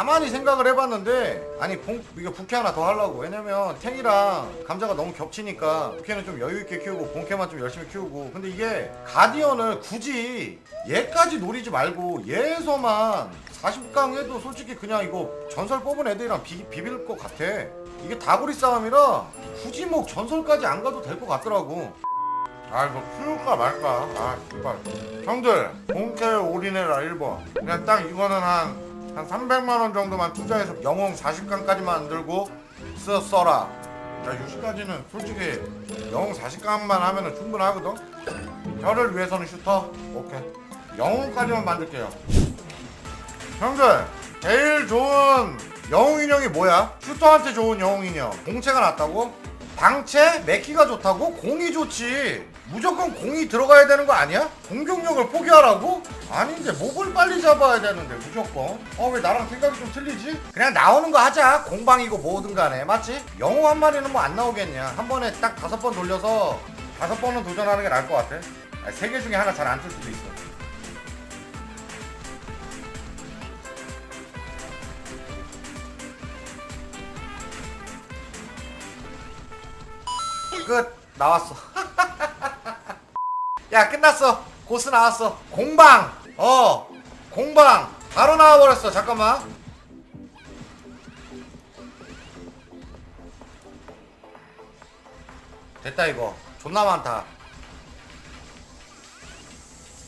가만히 생각을 해봤는데 아니 봉, 이거 부캐 하나 더 하려고. 왜냐면 탱이랑 감자가 너무 겹치니까 부캐는 좀 여유있게 키우고 본캐만 좀 열심히 키우고. 근데 이게 가디언을 굳이 얘까지 노리지 말고 얘에서만 40강 해도 솔직히 그냥 이거 전설 뽑은 애들이랑 비, 비빌 것 같아. 이게 다구리 싸움이라 굳이 뭐 전설까지 안 가도 될 것 같더라고. 아 이거 키울까 말까? 아 씨발. 형들 본캐 올인해라 1번. 그냥 딱 이거는 한 한 300만 원 정도만 투자해서 영웅 40강까지만 안 들고 써, 써라. 야 60까지는 솔직히 영웅 40강만 하면은 충분하거든. 혀를 위해서는 슈터? 오케이. 영웅까지만 만들게요. 형들 제일 좋은 영웅 인형이 뭐야? 슈터한테 좋은 영웅 인형. 공채가 낫다고? 방채? 맥키가 좋다고? 공이 좋지 무조건 공이 들어가야 되는 거 아니야? 공격력을 포기하라고? 아닌데 몹을 빨리 잡아야 되는데 무조건 어 왜 나랑 생각이 좀 틀리지? 그냥 나오는 거 하자 공방이고 뭐든 간에 맞지? 영웅 한 마리는 뭐 안 나오겠냐 한 번에 딱 다섯 번 돌려서 다섯 번은 도전하는 게 나을 것 같아 세 개 중에 하나 잘 안 뜰 수도 있어 끝. 나왔어. 야 끝났어. 고스 나왔어. 공방. 어 공방. 바로 나와버렸어. 잠깐만. 됐다 이거. 존나 많다.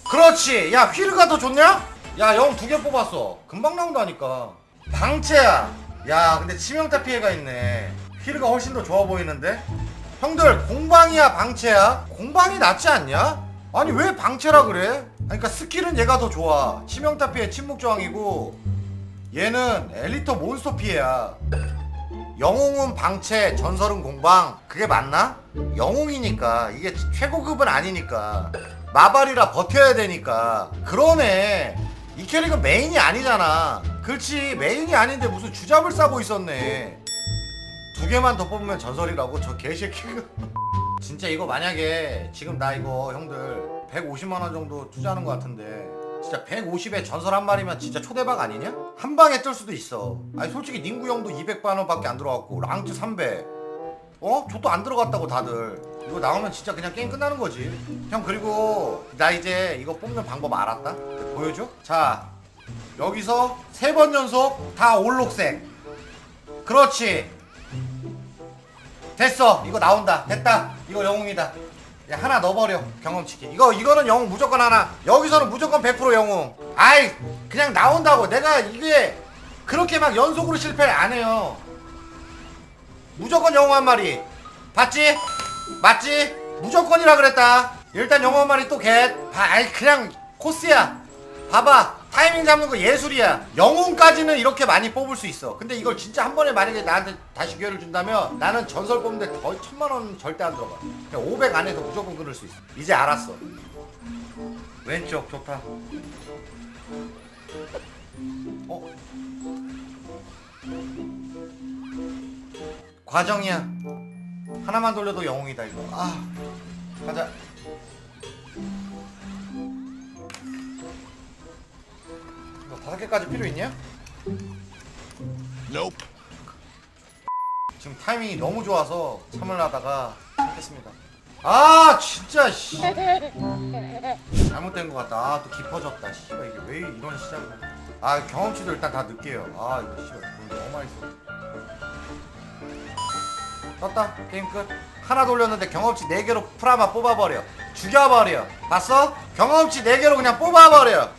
그렇지. 야 휘르가 더 좋냐? 야 영 두 개 뽑았어. 금방 나온다니까. 방채야. 야 근데 치명타 피해가 있네. 휘르가 훨씬 더 좋아 보이는데 형들 공방이야 방채야. 공방이 낫지 않냐? 아니 왜 방채라 그래? 아니, 그러니까 스킬은 얘가 더 좋아. 치명타 피해 침묵 저항이고 얘는 엘리터 몬스터 피해야. 영웅은 방채 전설은 공방. 그게 맞나? 영웅이니까. 이게 최고급은 아니니까. 마발이라 버텨야 되니까. 그러네. 이 캐릭은 메인이 아니잖아. 그렇지. 메인이 아닌데 무슨 주잡을 싸고 있었네 두 개만 더 뽑으면 전설이라고? 저 개새끼가. 진짜 이거 만약에 지금 나 이거 형들 150만원 정도 투자하는 것 같은데 진짜 150에 전설 한 마리면 진짜 초대박 아니냐? 한 방에 뜰 수도 있어. 아니 솔직히 닝구 형도 200만원 밖에 안 들어갔고 랑트 300 어? 저도 안 들어갔다고 다들. 이거 나오면 진짜 그냥 게임 끝나는 거지. 형 그리고 나 이제 이거 뽑는 방법 알았다? 보여줘? 자 여기서 세 번 연속 다 올록색. 그렇지 됐어. 이거 나온다. 됐다. 이거 영웅이다. 야 하나 넣어버려. 경험치기. 이거 이거는 영웅 무조건 하나. 여기서는 무조건 100% 영웅. 아이 그냥 나온다고. 내가 이게 그렇게 막 연속으로 실패 안 해요. 무조건 영웅 한 마리. 봤지? 맞지? 무조건이라 그랬다. 일단 영웅 한 마리 또겟. 아이 그냥 코스야. 봐봐 타이밍 잡는 거 예술이야. 영웅까지는 이렇게 많이 뽑을 수 있어. 근데 이걸 진짜 한 번에 만약에 나한테 다시 기회를 준다면 나는 전설 뽑는데 거의 천만 원 절대 안 들어가. 그냥 500 안에서 무조건 끊을 수 있어. 이제 알았어. 왼쪽 좋다. 어? 과정이야. 하나만 돌려도 영웅이다 이거. 아 가자 다섯 개까지 필요 있냐? Nope. 지금 타이밍이 너무 좋아서 참을라다가 참겠습니다. 아 진짜 씨 잘못된 것 같다. 아또 깊어졌다. 씨발 이게 왜 이런 시작을? 아 경험치도 일단 다 늦게요. 아 이거 씨발 돈 너무 많이 써. 떴다 게임 끝. 하나 돌렸는데 경험치 4개로 프라마 뽑아버려. 죽여버려. 봤어? 경험치 4개로 그냥 뽑아버려.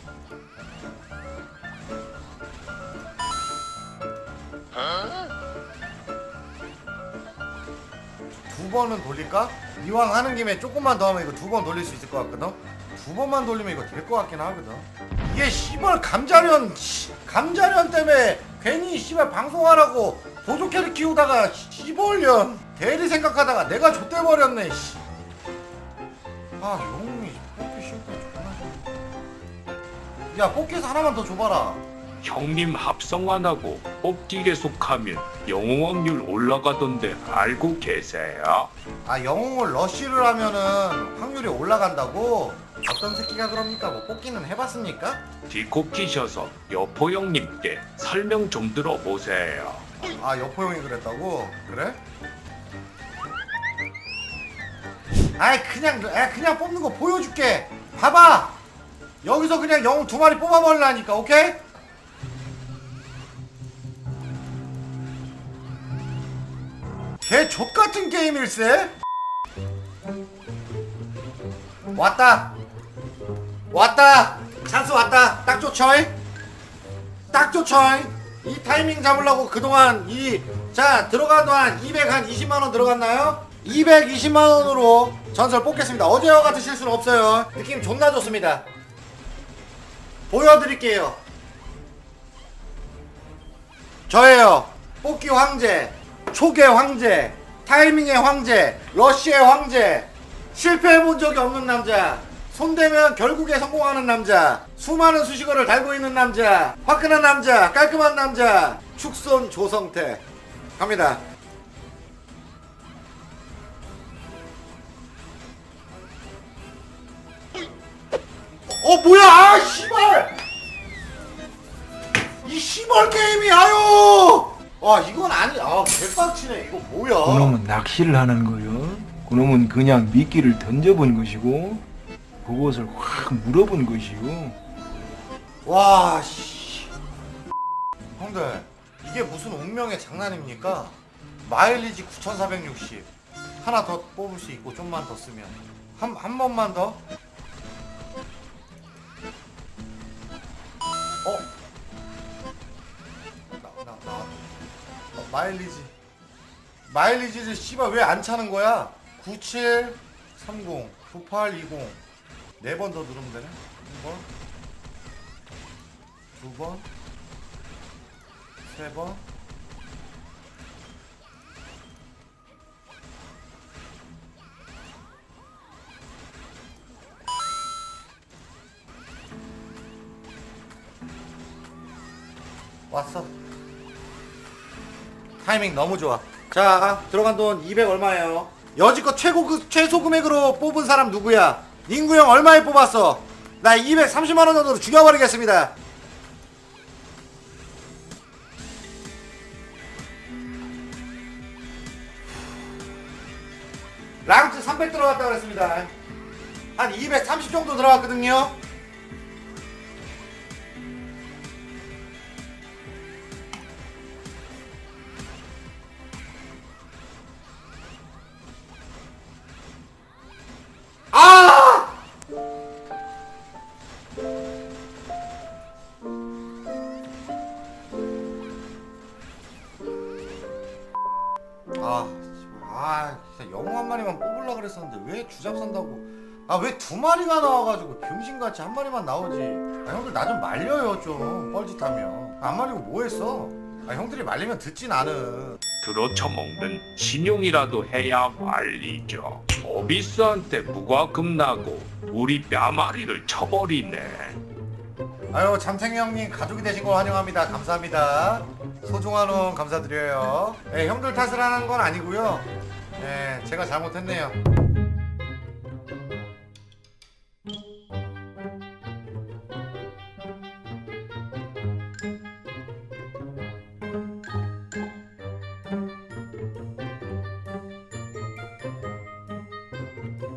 두 번은 돌릴까? 이왕 하는 김에 조금만 더 하면 이거 두 번 돌릴 수 있을 것 같거든? 두 번만 돌리면 이거 될 것 같긴 하거든? 이게 씨발 감자련 씨, 감자련 때문에 괜히 씨발 방송하라고 보조 캐릭 키우다가 씨발년 대리 생각하다가 내가 좆돼버렸네 씨. 아 영웅이 뽑기 싫다 존나. 야 뽑기에서 하나만 더 줘봐라 형님 합성 안 하고 뽑기 계속하면 영웅 확률 올라가던데 알고 계세요? 아 영웅을 러쉬를 하면은 확률이 올라간다고? 어떤 새끼가 그럽니까? 뭐 뽑기는 해봤습니까? 뒤코 끼셔서 여포 형님께 설명 좀 들어보세요. 아 여포 형이 그랬다고? 그래? 아이 그냥 아 그냥 뽑는 거 보여줄게 봐봐 여기서 그냥 영웅 두 마리 뽑아버리라니까 오케이? 개 족같은 게임일세? 왔다. 왔다. 찬스 왔다. 딱 좋죠이? 딱 좋죠이? 이 타이밍 잡으려고 그동안 이 자 들어간 동안 200한 20만원 들어갔나요? 220만원으로 전설 뽑겠습니다. 어제와 같은 실수는 없어요. 느낌 존나 좋습니다. 보여드릴게요. 저예요. 뽑기 황제 초계 황제 타이밍의 황제 러쉬의 황제 실패해본 적이 없는 남자 손대면 결국에 성공하는 남자 수많은 수식어를 달고 있는 남자 화끈한 남자 깔끔한 남자 축손 조성태. 갑니다. 어 뭐야? 아 씨발! 이 씨발 게임이 아유 와 이건 아니 아 개빡치네 이거 뭐야 그놈은 낚시를 하는 거요. 그놈은 그냥 미끼를 던져본 것이고 그것을 확 물어본 것이요. 와, 씨. 형들, 이게 무슨 운명의 장난입니까? 마일리지 9460. 하나 더 뽑을 수 있고, 좀만 더 쓰면. 한, 한 번만 더? 마일리지. 마일리지를 씨발 왜 안 차는 거야? 9730, 9820. 네 번 더 누르면 되네? 한 번. 두 번, 세 번. 왔어. 타이밍 너무 좋아. 자, 들어간 돈 200 얼마예요? 여지껏 최고 그 최소 금액으로 뽑은 사람 누구야? 닝구 형 얼마에 뽑았어? 나 230만 원 정도로 죽여버리겠습니다. 랑츠 300 들어갔다 그랬습니다. 한 230 정도 들어갔거든요. 아, 씨발. 아, 진짜 영웅 한 마리만 뽑으려 그랬었는데 왜 주잡 산다고? 아, 왜 두 마리가 나와가지고 병신같이 한 마리만 나오지? 아, 형들 나 좀 말려요 좀 뻘짓하면. 안 말리고 뭐했어? 아, 형들이 말리면 듣진 않은. 들어쳐먹는 신용이라도 해야 말리죠. 어비스한테 무과금 나고 우리 뺨아리를 쳐버리네. 아유 잠탱이 형님 가족이 되신 걸 환영합니다. 감사합니다. 소중한 후 감사드려요. 예, 형들 탓을 하는 건 아니고요. 예, 제가 잘못했네요.